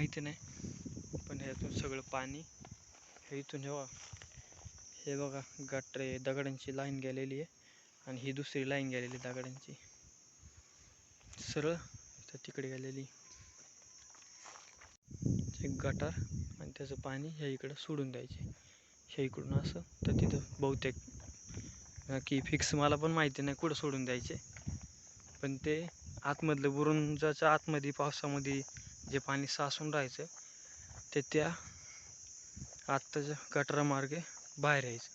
माहिती नाही. पण ह्यातून सगळं पाणी हे इथून हे हे बघा गटरे दगडांची लाईन गेलेली आहे. आणि ही दुसरी लाईन गेलेली दगडांची. सरळ तर तिकडे गेलेली. एक गटार आणि त्याचं पाणी ह्या इकडं सोडून द्यायचे. ह्या इकडून असं तर तिथं बहुतेक की फिक्स मला पण माहिती नाही कुठं सोडून द्यायचे. पण ते आतमधलं बुरुंजाच्या आतमध्ये पावसामध्ये जे पाणी साचून राहायचं ते त्या आत्ताच्या गटरामार्गे बाहेर यायचं.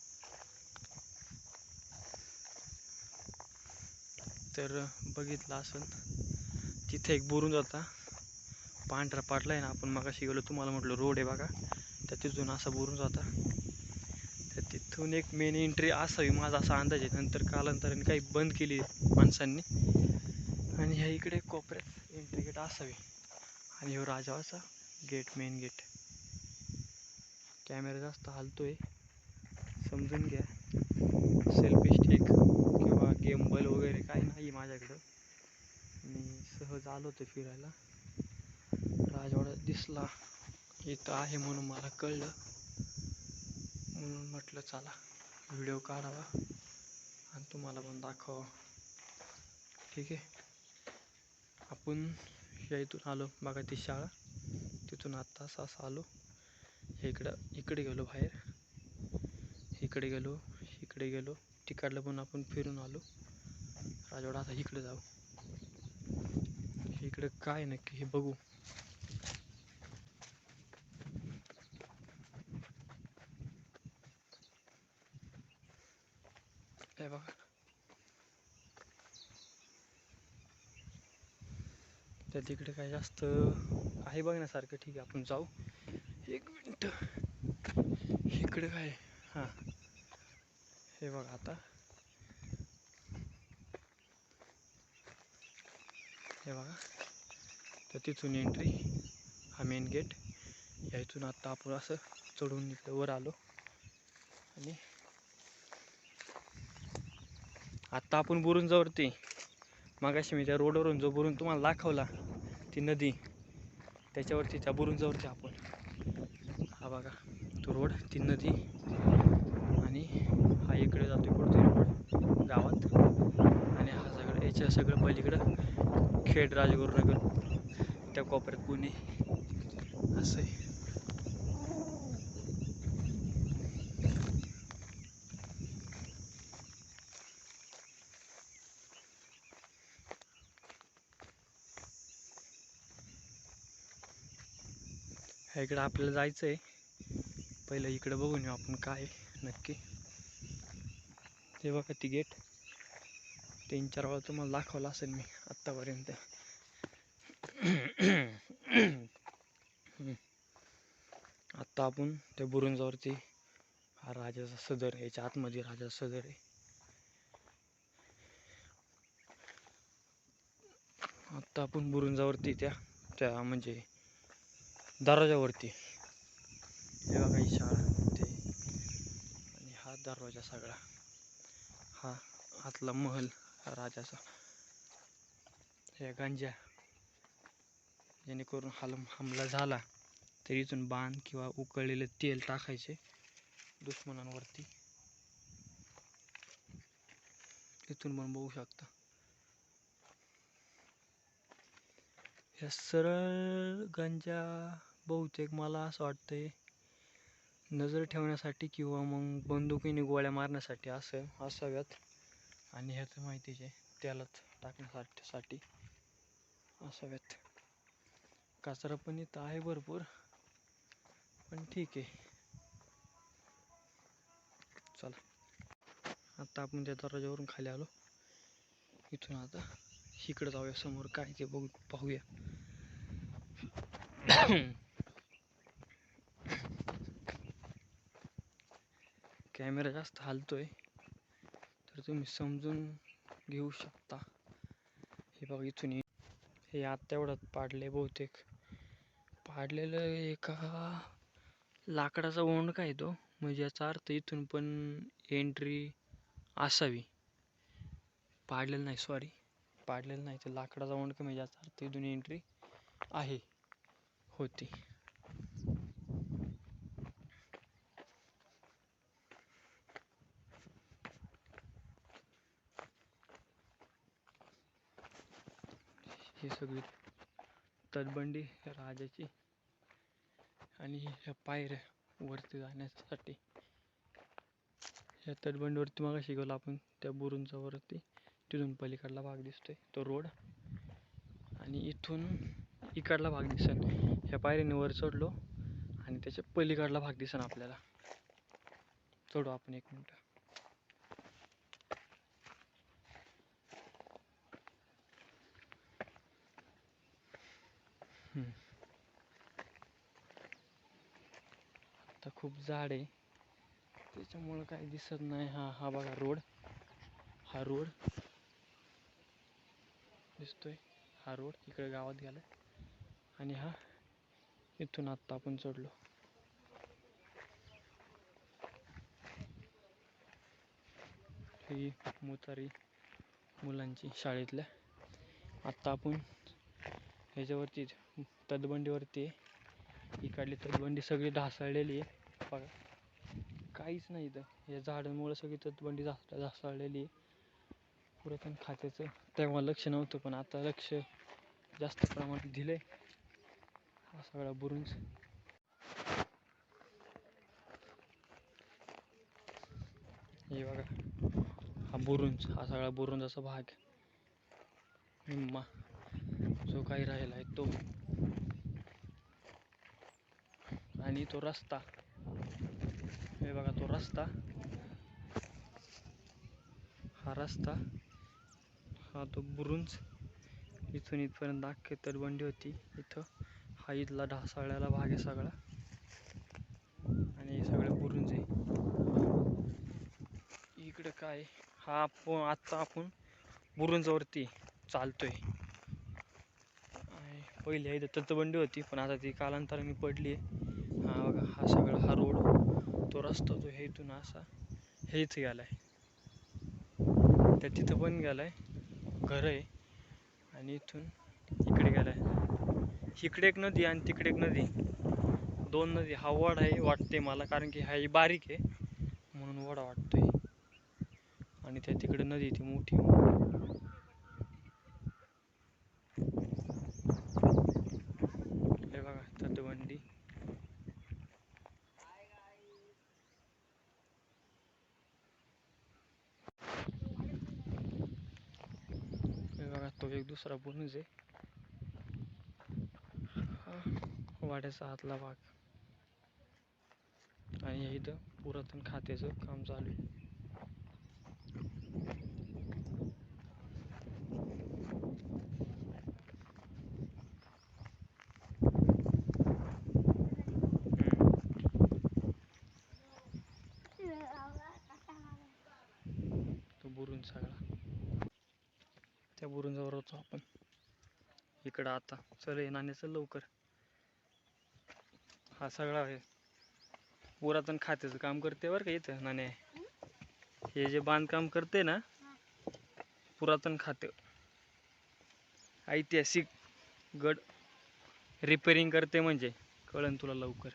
तर बघितलं असेल तिथे एक बुरून जाता पांढरा पाटला आहे ना आपण मगाशी गेलो तुम्हाला म्हटलं रोड आहे बघा. तर तिथून असा बुरून जाता तर तिथून एक मेन एंट्री असावी माझा असा अंदाज आहे. नंतर कालांतराने काही बंद केली माणसांनी. आणि ह्या इकडे कोपऱ्यात एंट्री गेट असावी. आणि ह्यो राजावाचा गेट मेन गेट कॅमेरा जास्त हलतोय. समजून घ्या. सेल्फी स्टिक किंवा गेमबल वगैरे काही नाही माझ्याकडं. मी सहज आलो होतो फिरायला. राजवाडा दिसला. इथं आहे म्हणून मला कळलं. म्हणून म्हटलं चला व्हिडिओ काढावा आणि तुम्हाला पण दाखवा ठीक आहे. आपण या इथून आलो. बघा ती शाळा. तिथून आत्ता असं आलो. इकडं इकडे गेलो बाहेर. इकडे गेलो इकडे गेलो. तिकडलं पण आपण फिरून आलो. राजवाडा आता इकडे जाऊ. इकडे काय नक्की हे बघू. हे बघा. तर तिकडे काय जास्त आहे बघण्यासारखं. ठीक आहे आपण जाऊ. एक मिनिट. इकडे काय? हां. हे बघा आता. हे बघा. तर तिथून एंट्री हा मेन गेट या इथून आत्ता आपण असं चढून इकडे वर आलो. आणि आत्ता आपण बुरुंजावरती मागाशी मी त्या रोडवरून जो बुरुंज तुम्हाला दाखवला ती नदी त्याच्यावरती त्या बुरुंजावरती आपण हा बघा तो रोड ती नदी आणि हा इकडे जातो कुठतरी रोड गावात. आणि हा सगळं याच्या सगळं पलीकडं खेड राजगुरुनगर त्या कोपऱ्यात पुणे असं आहे. ह्या इकडं आपल्याला जायचं आहे पहिलं इकडं बघून येऊ आपण काय नक्की. ते बघा ती गेट. तीन चार वेळा तुम्हाला दाखवलं असेल मी आत्तापर्यंत. आत्ता आपण त्या बुरुंजावरती हा राजाचा सदर आहे याच्या आतमध्ये राजाचा सदर आहे. आत्ता आपण बुरुंजावरती त्या त्या म्हणजे दरवाजावरती. हे बघा ही शाळा ते आणि हा दरवाजा सगळा. हा आतला महल हा राजाचा. हे गांजा. जेणेकरून हलम हमला झाला तरी इथून बाण किंवा उकळलेलं तेल टाकायचे दुश्मनांवरती. इथून पण बघू शकता. ह्या सरळ गंजा बहुतेक मला असं वाटतंय नजर ठेवण्यासाठी किंवा मग बंदुकीने गोळ्या मारण्यासाठी असं असाव्यात. आणि ह्याचं माहितीच आहे त्यालाच टाकण्यासाठी असाव्यात. कचरा पण इथं आहे भरपूर पण ठीक आहे. चला आता आपण त्या दरवाजावरून खाली आलो. इथून आता इकडे जाऊया समोर काय ते बघू पाहूया. कॅमेरा जास्त हालतोय तर तुम्ही समजून घेऊ शकता. हे बघा इथून ये- हे आत्ता एवढ्यात पाडले बहुतेक. पाडलेलं एका लाकडाचा ओंड काय तो? म्हणजे याचा अर्थ इथून पण एंट्री असावी. पाडलेलं नाही सॉरी पाडलेलं नाही. ते लाकडाचा ओंड म्हणजे याचा अर्थ इथून एंट्री आहे. होती. ही सगळी तटबंडी राजाची आणि ह्या पायऱ्या वरती जाण्यासाठी ह्या तटबंडीवरती मग शिकवलं आपण त्या बुरुंचा वरती तिथून पलीकडला भाग दिसतोय तो रोड. आणि इथून इकडला भाग दिसन. ह्या पायरीने वर चढलो आणि त्याच्या पलीकडला भाग दिसन आपल्याला. चढू आपण एक मिनिट. आता खूप जाड आहे. त्याच्यामुळं काही दिसत नाही. हा हा बघा रोड. हा रोड. दिसतोय. हा रोड इकडे गावात गेलाय. आणि हा इथून आत्ता आपण चढलो. ही मुतारी मुलांची शाळेतल्या. आत्ता आपण ह्याच्यावरतीच तदबंडीवरती आहे. इकडली तदबंडी सगळी ढासळलेली आहे. बघा. काहीच नाही इथं. या झाडांमुळं सगळी तदबंडी ढास ढासळलेली आहे. पुरातन खात्याचं तेव्हा लक्ष नव्हतं पण आता लक्ष जास्त प्रमाणात दिलं आहे हा सगळा बुरुंज. हे बघा हा बुरुंज हा सगळा बुरुंजाचा भाग. निम्मा जो काही राहिला आहे तो. आणि तो रस्ता. हे बघा तो रस्ता. हा रस्ता हा तो बुरुंज. इथून इथपर्यंत अख्खी तटबंदी होती. इथं हा इथला ढासाळ्याला भाग आहे सगळा. आणि हे सगळं बुरुंज आहे. इकडं काय? हा आपण आत्ता आपण बुरुंजावरती चालतोय. आणि पहिले इथं तटबंदी होती पण आता ती कालांतराने पडली आहे. हा बघा हा सगळा हा रोड तो रस्ता जो हे इथून असा हे गेला आहे त्या तिथं पण गेला आहे घर आहे. आणि इथून इकडे गेलाय. इकडे एक नदी आणि तिकडे एक नदी. दोन नदी. हा वड आहे वाटते मला कारण की हा ही बारीक आहे. म्हणून वडा वाटतोय. आणि त्या तिकडे नदी ती मोठी हे बघा तटबंदी हे बघा तो एक दुसरा बुरुंज आहे. हा वाड्याचा आतला भाग. आणि इथं पुरातन खात्याचं काम चालू आहे हम्म. तो बुरुंज सगळा त्या बुरुंजावर होतो आपण. इकडं आता चल ये नाणे चल लवकर. हा सगळा आहे पुरातन खात्याचं काम करते बरं का इथं नाणे हे जे बांधकाम करते ना पुरातन खाते. ऐतिहासिक गड रिपेरिंग करते म्हणजे. कळन तुला लवकर.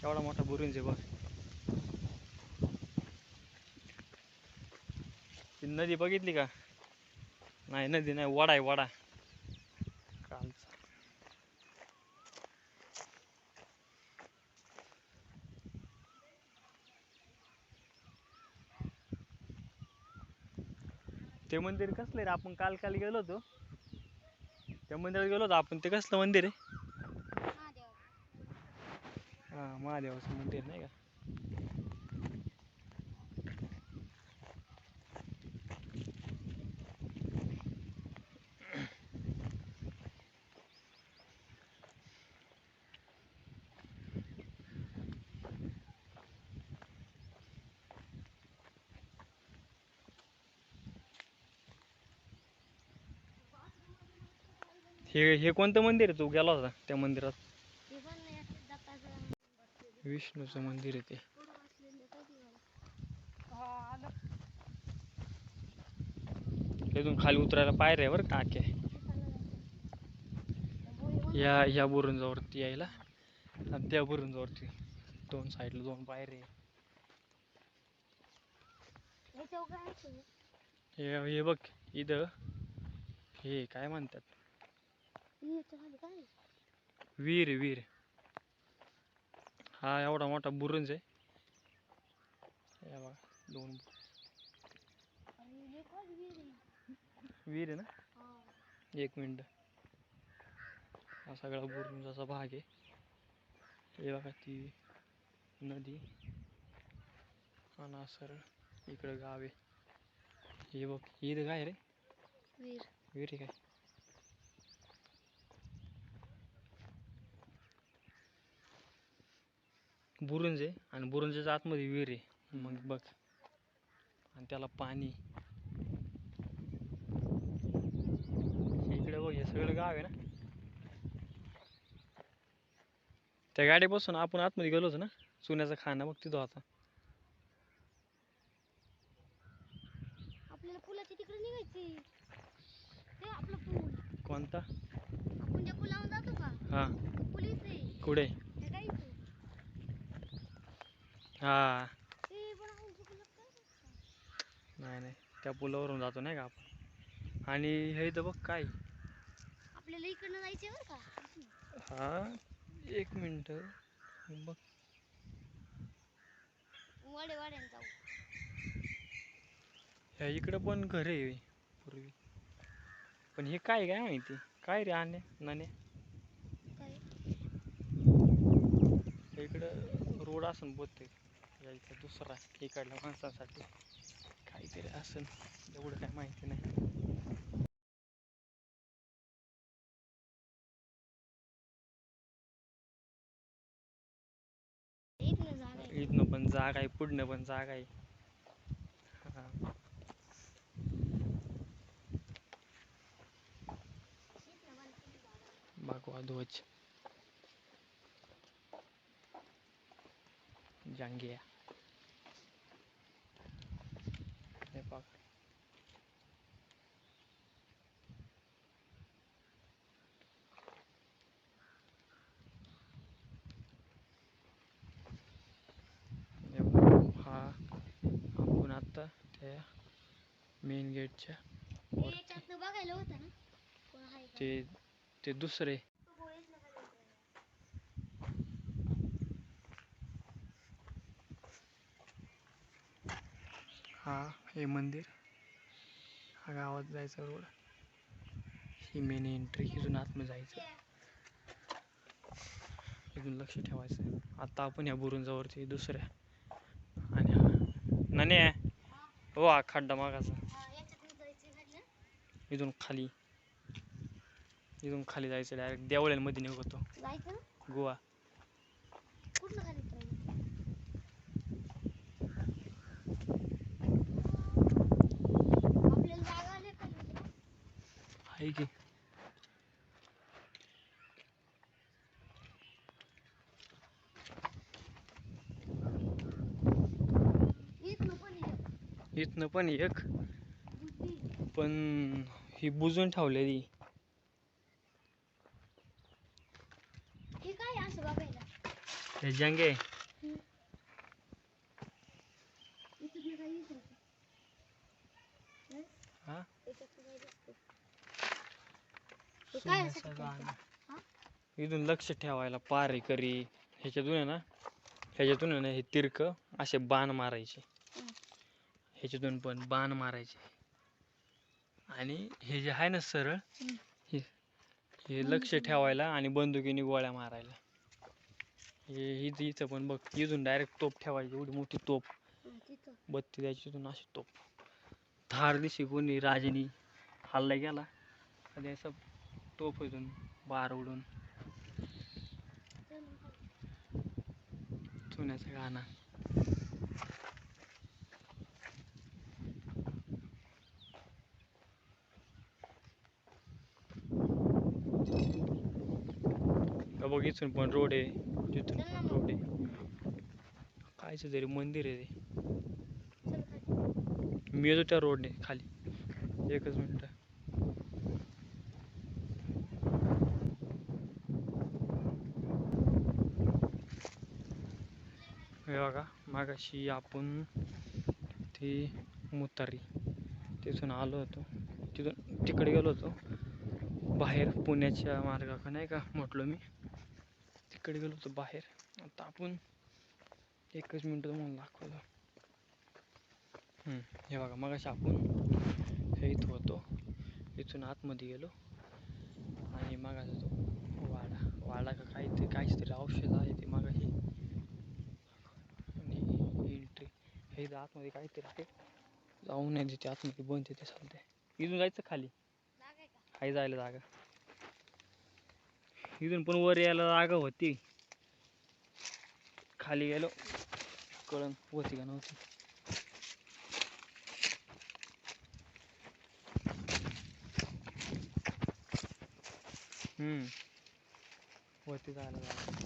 केवढा मोठा बुरुंज आहे बघ. ती नदी बघितली का? नाही नदी नाही वडा आहे वडा. कालचा. ते मंदिर कसलं रे? आपण काल काल गेलो होतो. त्या मंदिरात गेलो होतो आपण. ते कसलं मंदिर आहे? हा महादेवाचं मंदिर नाही का? हे हे कोणतं मंदिर आहे? तू गेला होता त्या मंदिरात? विष्णूचं मंदिर आहे ते. इथून खाली उतरायला पायऱ्या आहे बरं का या या बुरुंजावरती यायला. आणि त्या बुरुंजावरती दोन साईडला दोन पायरे हे हे बघ इथं हे काय म्हणतात याच्या खाली काय आहे? विहीर आहे विहीर हा एवढा मोठा बुरुंज आहे. बघा दोन हे विहीर आहे? ना. एक मिनिट. हा सगळा बुरुंजाचा भाग आहे. हे बघा ती नदी. आणि सरळ इकडं गाव आहे. हे बघ इथं काय रे? विहीर. विहीर काय? बुरुंज आहे आणि बुरुंजाच्या आतमध्ये विहीर आहे. मग बघ. आणि त्याला पाणी. इकडे बघ हे सगळं गाव आहे ना. त्या गाडीपासून आपण आतमध्ये गेलो होतो ना. चुन्याचा खाना बघ तिथं होता आपल्याला पुलाच्या तिकडे निघायची ते आपलं पूल कोणता? आपण ज्या पुलावर जातो का? हा. आहे. कुठे? हे? हा? नाही नाही. त्या पुलावरून जातो नाही का आपण? आणि हे इथं बघ काय. आपल्याला इकडनं जायचं बरं का? हा एक मिनिट. बघ. वाडे वाड्यानं जाऊ. ह्या इकडं पण घर आहे पूर्वी. पण हे काय काय माहिती? काय रे आणे नाणे इकडं रोड असन बोलते या दुसरा इकडल्या माणसासाठी काहीतरी असेल. एवढं काय माहिती नाही. इथनं इथनं पण जाग आहे पुढनं पण जाग आहे. हा. आहे. भगवा ध्वज जांगिया हे बघ हे बघ, हा आपण त्या मेन गेटच्या बघायला होतं ना? आहे? ते ते दुसरे. हा हे मंदिर. हा गावात जायचा रोड. ही मेन एंट्री इथून आतमध्ये जायचं. इथून लक्ष ठेवायचं. आता आपण या बुरुंजावरती दुसऱ्या. आणि हा. नाणे हो खड्डा मागाचा. इथून खाली. इथून खाली जायचं डायरेक्ट देवळ्यांमध्ये निघतो. गोवा. आहे की इथनं पण आहे इथनं पण एक. पण ही बुजून ठेवलेली. हे हे जंगे? इथून लक्ष ठेवायला पारेकरी ह्याच्यातून आहे ना? ह्याच्यातून आहे ना हे तिरक असे बाण मारायचे. ह्याच्यातून पण बाण मारायचे. आणि हे जे आहे ना सरळ हं. हे लक्ष ठेवायला आणि बंदुकीने गोळ्या मारायला. हे इथं इथं पण बघ इथून डायरेक्ट तोप ठेवायची एवढी मोठी तोप बत्ती द्यायची इथून अशी तोप धार दिशी कोणी राजानी हल्ला गेला आणि असं तोप इथून बार उडून. चुन्याचं गाणं. बघ इथून पण रोड आहे तिथून पण रोड आहे. कायचं तरी मंदिर आहे ते मी येतो त्या रोडने खाली. एकच मिनटं. हे बघा मागाशी आपण ती मुतारी तिथून आलो होतो. तिथून तिकडे गेलो होतो. बाहेर पुण्याच्या मार्गाकडे नाही का म्हटलो मी. तिकडे गेलो होतो बाहेर. आता आपण एकच मिनटं तुम्हाला दाखवलं हे बघा मगाशी आपण हे इथं होतो. इथून आतमध्ये गेलो. आणि मगाचा तो वाडा वाडा का काहीतरी काहीच तरी औषध आहे ते मगाशी. आणि एंट्री हे आतमध्ये काहीतरी आहे. जाऊ नाही तिथे आतमध्ये बंद तिथे सध्या. इथून जायचं खाली? खाली जायला जागा. इथून पण वर यायला जागा होती. खाली गेलो. कळण होती का नव्हती. हम्म. वरती जायला जागा.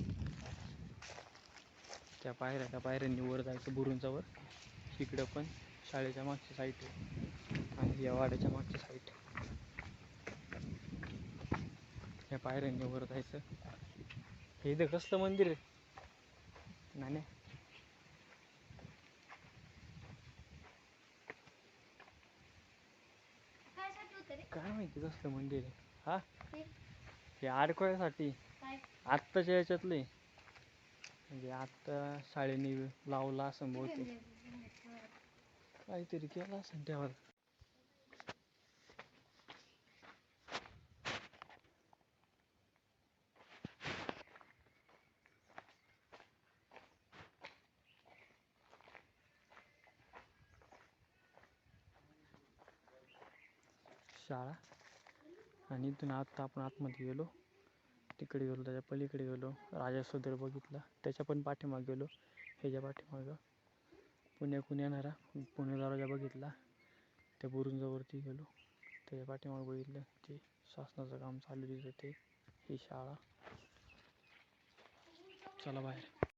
त्या पायऱ्या त्या पायऱ्यांनी वर जायचं बुरुंचावर इकडं पण शाळेच्या मागच्या साईड आणि या वाड्याच्या मागच्या साईड या पायऱ्यांनी वर जायचं. हे इथं कसलं मंदिर आहे? नाणे काय माहिती कसलं मंदिर आहे? हा? हे अडकवायसाठी आत्ताच्या याच्यातले. म्हणजे आत्ता शाळेने लावला असं बहुतेक. काहीतरी केलं असं तेव्हा. शाळा. आणि इथून आत्ता आपण आतमध्ये गेलो. तिकडे गेलो त्याच्या पलीकडे गेलो. राजा सदर बघितला. त्याच्या पण पाठीमागे गेलो. ह्याच्या पाठीमागं. पुण्याकडून येणारा पुणे दरवाजा बघितला. त्या बुरुंजावरती गेलो. त्याच्या पाठीमागं बघितलं. ते शासनाचं काम चालू तिथं ते. ही शाळा. चला बाहेर.